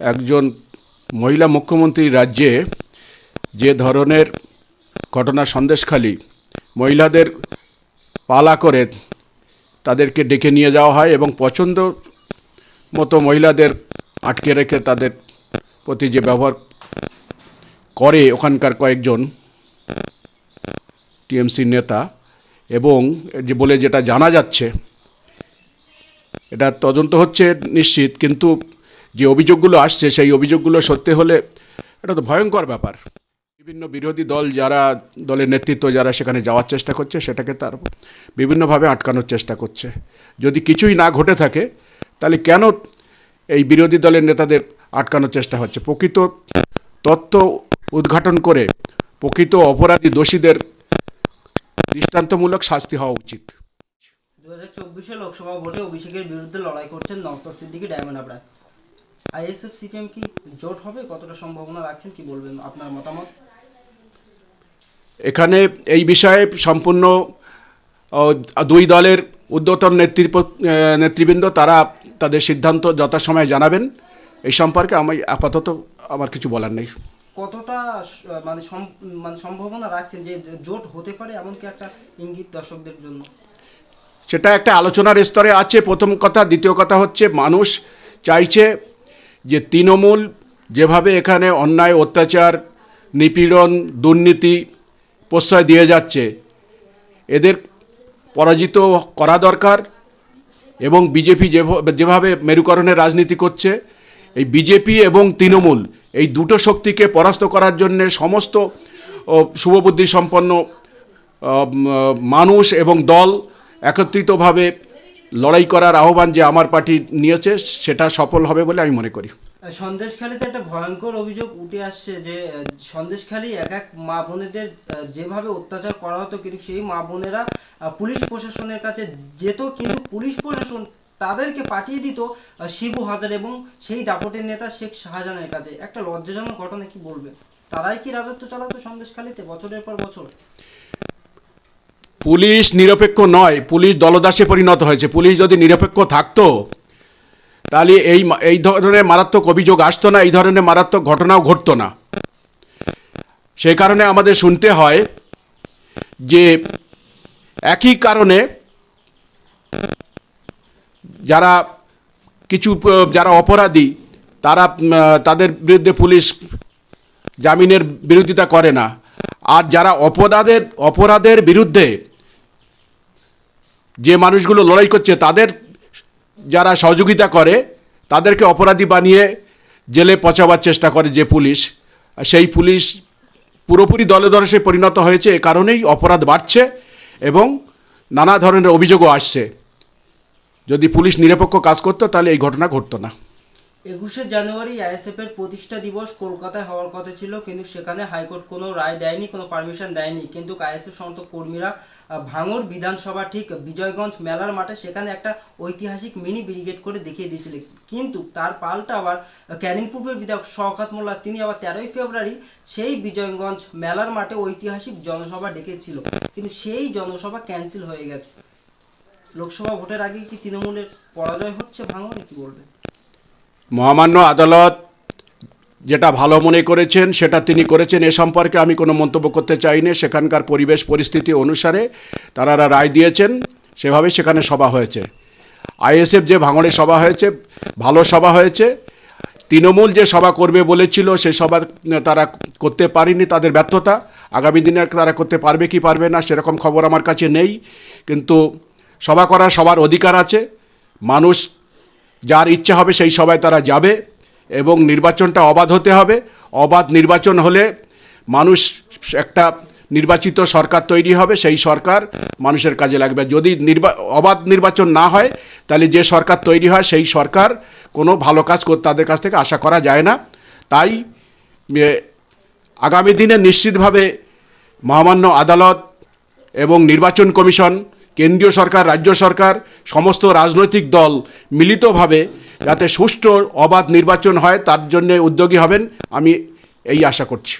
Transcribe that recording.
একজন মহিলা মুখ্যমন্ত্রী রাজ্যে যে ধরনের ঘটনা সন্দেশখালী মহিলাদের পালা করে তাদেরকে ডেকে নিয়ে যাওয়া হয় এবং পছন্দ মতো মহিলাদের আটকে রেখে তাদের প্রতি যে ব্যবহার করে ওখানকার কয়েকজন টিএমসি নেতা এবং যে বলে যেটা জানা যাচ্ছে, এটা তদন্ত হচ্ছে নিশ্চিত, কিন্তু যে অভিযোগগুলো আসছে, সেই অভিযোগগুলো সত্যি হলে এটা তো ভয়ঙ্কর ব্যাপার। বিভিন্ন বিরোধী দল যারা দলের নেতৃত্ব যারা সেখানে যাওয়ার চেষ্টা করছে, সেটাকে তার বিভিন্নভাবে আটকানোর চেষ্টা করছে। যদি কিছুই না ঘটে থাকে, তাহলে কেন এই বিরোধী দলের নেতাদের আটকানোর চেষ্টা হচ্ছে? প্রকৃত তথ্য উদ্ঘাটন করে প্রকৃত অপরাধী দোষীদের দৃষ্টান্তমূলক শাস্তি হওয়া উচিত। দু লোকসভা ভোটে অভিষেকের বিরুদ্ধে লড়াই করছেন Nawsad Siddiqui, diamond ISF CPM কি জোট হবে? কতটা সম্ভাবনা রাখছেন? কি বলবেন আপনার মতামত? এখানে এই বিষয়ে সম্পূর্ণ দুই দলের উদ্যতন নেতৃত্ব নেতৃবৃন্দ তারা তাদের সিদ্ধান্ত যথাসময়ে জানাবেন। এই সম্পর্কে আমি আপাতত আমার কিছু বলার নেই। কতটা মানে মানে সম্ভাবনা রাখছেন যে জোট হতে পারে এমনকি একটা ইঙ্গিত দর্শকদের জন্য? সেটা একটা আলোচনার স্তরে আছে। প্রথম কথা। দ্বিতীয় কথা হচ্ছে মানুষ চাইছে যে তৃণমূল যেভাবে এখানে অন্যায়, অত্যাচার, নিপীড়ন, দুর্নীতি প্রশ্রয় দিয়ে যাচ্ছে, এদের পরাজিত করা দরকার এবং বিজেপি যেভাবে মেরুকরণের রাজনীতি করছে, এই বিজেপি এবং তৃণমূল এই দুটো শক্তিকে পরাস্ত করার জন্যে সমস্ত শুভবুদ্ধি সম্পন্ন মানুষ এবং দল একত্রিতভাবে লড়াই করার আহ্বান যে আমার পার্টি নিয়েছে, সেটা সফল হবে বলে আমি মনে করি। সন্দেশখালীতে একটা ভয়ঙ্কর অভিযোগ উঠে আসছে যে সন্দেশখালী এক এক মা বোনেদের যেভাবে অত্যাচার করা হতো, কিন্তু সেই মা বোনেরা পুলিশ প্রশাসনের কাছে যেত, কিন্তু পুলিশ প্রশাসন তাদেরকে পাঠিয়ে দিত শিবু হাজার এবং সেই দাপটের নেতা শেখ শাহজাহানের কাছে। একটা লজ্জাজনক ঘটনা কি বলবে? তারাই কি রাজত্ব চালাতো সন্দেশখালীতে বছরের পর বছর? পুলিশ নিরপেক্ষ নয়, পুলিশ দলদাসে পরিণত হয়েছে। পুলিশ যদি নিরপেক্ষ থাকতো, তাহলে এই এই ধরনের মারাত্মক অভিযোগ আসতো না, এই ধরনের মারাত্মক ঘটনাও ঘটতো না। সেই কারণে আমাদের শুনতে হয় যে একই কারণে যারা কিছু, যারা অপরাধী, তারা তাদের বিরুদ্ধে পুলিশ জামিনের বিরোধিতা করে না। আর যারা অপরাধের অপরাধের বিরুদ্ধে যে মানুষগুলো লড়াই করছে, তাদের যারা সহযোগিতা করে, তাদেরকে অপরাধী বানিয়ে জেলে পচাবার চেষ্টা করে যে পুলিশ। সেই পুলিশ পুরোপুরি দলে দলে সে পরিণত হয়েছে, এ কারণেই অপরাধ বাড়ছে এবং নানা ধরনের অভিযোগও আসছে। যদি পুলিশ নিরপেক্ষ কাজ করতো, তাহলে এই ঘটনা ঘটতো না। একুশে জানুয়ারি আইএসএফ এর প্রতিষ্ঠা দিবস কলকাতায় হওয়ার কথা ছিল, কিন্তু সেখানে হাইকোর্ট কোনো রায় দেয়নি, কোনো পারমিশন দেয়নি। কিন্তু আইএসএফ সমর্থক কর্মীরা ভাঙড় বিধানসভা ঠিক বিজয়গঞ্জ মেলার মাঠে সেখানে একটা ঐতিহাসিক মিনি ব্রিগেড করে দেখিয়ে দিয়েছিলেন কিন্তু তার পাল্টা আবার ক্যানিং পূর্বের বিধায়ক শওকাত মোল্লা, তিনি আবার তেরোই ফেব্রুয়ারি সেই বিজয়গঞ্জ মেলার মাঠে ঐতিহাসিক জনসভা ডেকেছিল। কিন্তু সেই জনসভা ক্যান্সেল হয়ে গেছে। লোকসভা ভোটের আগে কি তৃণমূলের পরাজয় হচ্ছে ভাঙড়ে, কি বলবেন? মহামান্য আদালত যেটা ভালো মনে করেছেন, সেটা তিনি করেছেন। এ সম্পর্কে আমি কোনো মন্তব্য করতে চাই না সেখানকার পরিবেশ পরিস্থিতি অনুসারে তারা রায় দিয়েছেন। সেভাবে সেখানে সভা হয়েছে। আইএসএফ যে ভাঙড়ে সভা হয়েছে, ভালো সভা হয়েছে। তৃণমূল যে সভা করবে বলেছিল, সে সভা তারা করতে পারেনি তাদের ব্যর্থতা। আগামী দিনে তারা করতে পারবে কি পারবে না, সেরকম খবর আমার কাছে নেই। কিন্তু সভা করার সবার অধিকার আছে। মানুষ যার ইচ্ছা হবে সেই সভায় তারা যাবে এবং নির্বাচনটা অবাধ হতে হবে। অবাধ নির্বাচন হলে মানুষ একটা নির্বাচিত সরকার তৈরি হবে, সেই সরকার মানুষের কাজে লাগবে। যদি নির্বা, অবাধ নির্বাচন না হয়, তাহলে যে সরকার তৈরি হয়, সেই সরকার কোনো ভালো কাজ তাদের কাছ থেকে আশা করা যায় না। তাই আগামী দিনে নিশ্চিতভাবে মহামান্য আদালত এবং নির্বাচন কমিশন কেন্দ্রীয় সরকার, রাজ্য সরকার, সমস্ত রাজনৈতিক দল মিলিতভাবে যাতে সুষ্ঠু অবাধ নির্বাচন হয়, তার জন্য উদ্যোগী হবেন, আমি এই আশা করছি।